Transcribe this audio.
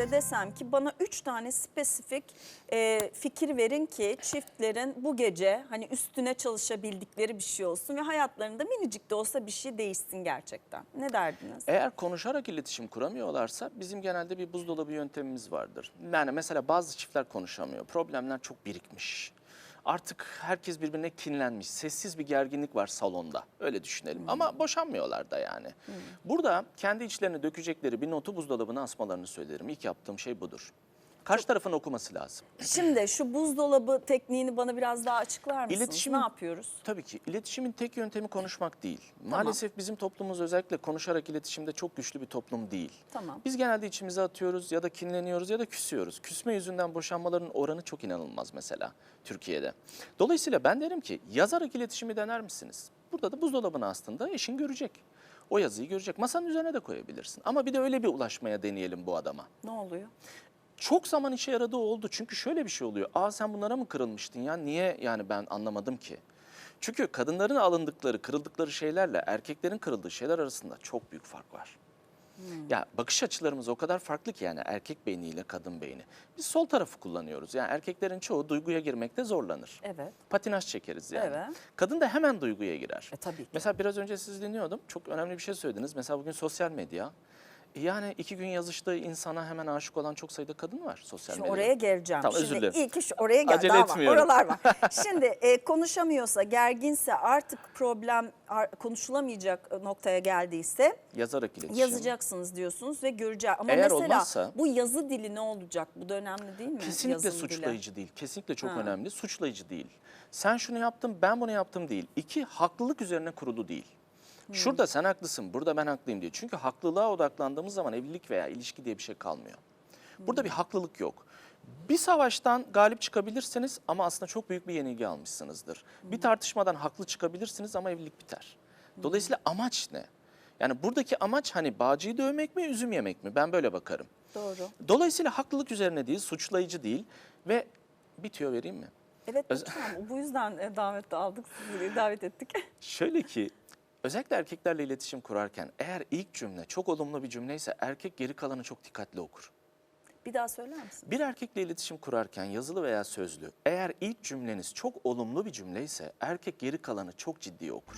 size desem ki bana üç tane spesifik e, fikir verin ki çiftlerin bu gece hani üstüne çalışabildikleri bir şey olsun ve hayatlarında minicik de olsa bir şey değişsin gerçekten. Ne derdiniz? Eğer konuşarak iletişim kuramıyorlarsa bizim genelde bir buzdolabı yöntemimiz vardır. Yani mesela bazı çiftler konuşamıyor. Problemler çok birikmiş. Artık herkes birbirine kinlenmiş. Sessiz bir gerginlik var salonda. Öyle düşünelim. Ama boşanmıyorlar da yani. Burada kendi içlerine dökecekleri bir notu buzdolabına asmalarını söylerim. İlk yaptığım şey budur. Karşı tarafın okuması lazım. Şimdi şu buzdolabı tekniğini bana biraz daha açıklar mısınız? İletişim- Ne yapıyoruz? Tabii ki iletişimin tek yöntemi konuşmak değil. Maalesef bizim toplumumuz özellikle konuşarak iletişimde çok güçlü bir toplum değil. Tamam. Biz genelde içimize atıyoruz ya da kinleniyoruz ya da küsüyoruz. Küsme yüzünden boşanmaların oranı çok inanılmaz mesela Türkiye'de. Dolayısıyla ben derim ki yazarak iletişimi dener misiniz? Burada da buzdolabına aslında eşin görecek. O yazıyı görecek. Masanın üzerine de koyabilirsin. Ama bir de öyle bir ulaşmaya deneyelim bu adama. Ne oluyor? Çok zaman işe yaradığı oldu. Çünkü şöyle bir şey oluyor. Aa sen bunlara mı kırılmıştın ya? Niye yani ben anlamadım ki? Çünkü kadınların alındıkları, kırıldıkları şeylerle erkeklerin kırıldığı şeyler arasında çok büyük fark var. Ya bakış açılarımız o kadar farklı ki yani erkek beyniyle kadın beyni. Biz sol tarafı kullanıyoruz. Yani erkeklerin çoğu duyguya girmekte zorlanır. Evet. Patinaj çekeriz yani. Evet. Kadın da hemen duyguya girer. E tabii ki. Mesela biraz önce siz dinliyordum. Çok önemli bir şey söylediniz. Mesela bugün sosyal medya. Yani iki gün yazıştığı insana hemen aşık olan çok sayıda kadın var sosyal medyada. oraya geleceğim. Tamam, özür Şimdi dilerim. ilk iş oraya gel. Acele daha var. etmiyorum. Oralar var. Şimdi e, konuşamıyorsa, gerginse, artık problem ar- konuşulamayacak noktaya geldiyse Yazarak iletişim. yazacaksınız diyorsunuz ve göreceğiz. Ama Eğer mesela olmazsa- bu yazı dili ne olacak? Bu da önemli değil mi? Kesinlikle Yazım dili. suçlayıcı değil. Kesinlikle çok Ha. önemli. Suçlayıcı değil. Sen şunu yaptın, ben bunu yaptım değil. İki, haklılık üzerine kurulu değil. Hmm. Şurada sen haklısın, burada ben haklıyım diye. Çünkü haklılığa odaklandığımız zaman evlilik veya ilişki diye bir şey kalmıyor. Burada bir haklılık yok. Bir savaştan galip çıkabilirsiniz ama aslında çok büyük bir yenilgi almışsınızdır. Bir tartışmadan haklı çıkabilirsiniz ama evlilik biter. Dolayısıyla amaç ne? Yani buradaki amaç hani bağcıyı dövmek mi, üzüm yemek mi? Ben böyle bakarım. Doğru. Dolayısıyla haklılık üzerine değil, suçlayıcı değil ve bir tüyo vereyim mi? Evet lütfen. Bu yüzden e, davet aldık sizi davet ettik. Şöyle ki özellikle erkeklerle iletişim kurarken eğer ilk cümle çok olumlu bir cümleyse erkek geri kalanı çok dikkatli okur. Bir daha söyler misin? Bir erkekle iletişim kurarken yazılı veya sözlü eğer ilk cümleniz çok olumlu bir cümleyse erkek geri kalanı çok ciddi okur.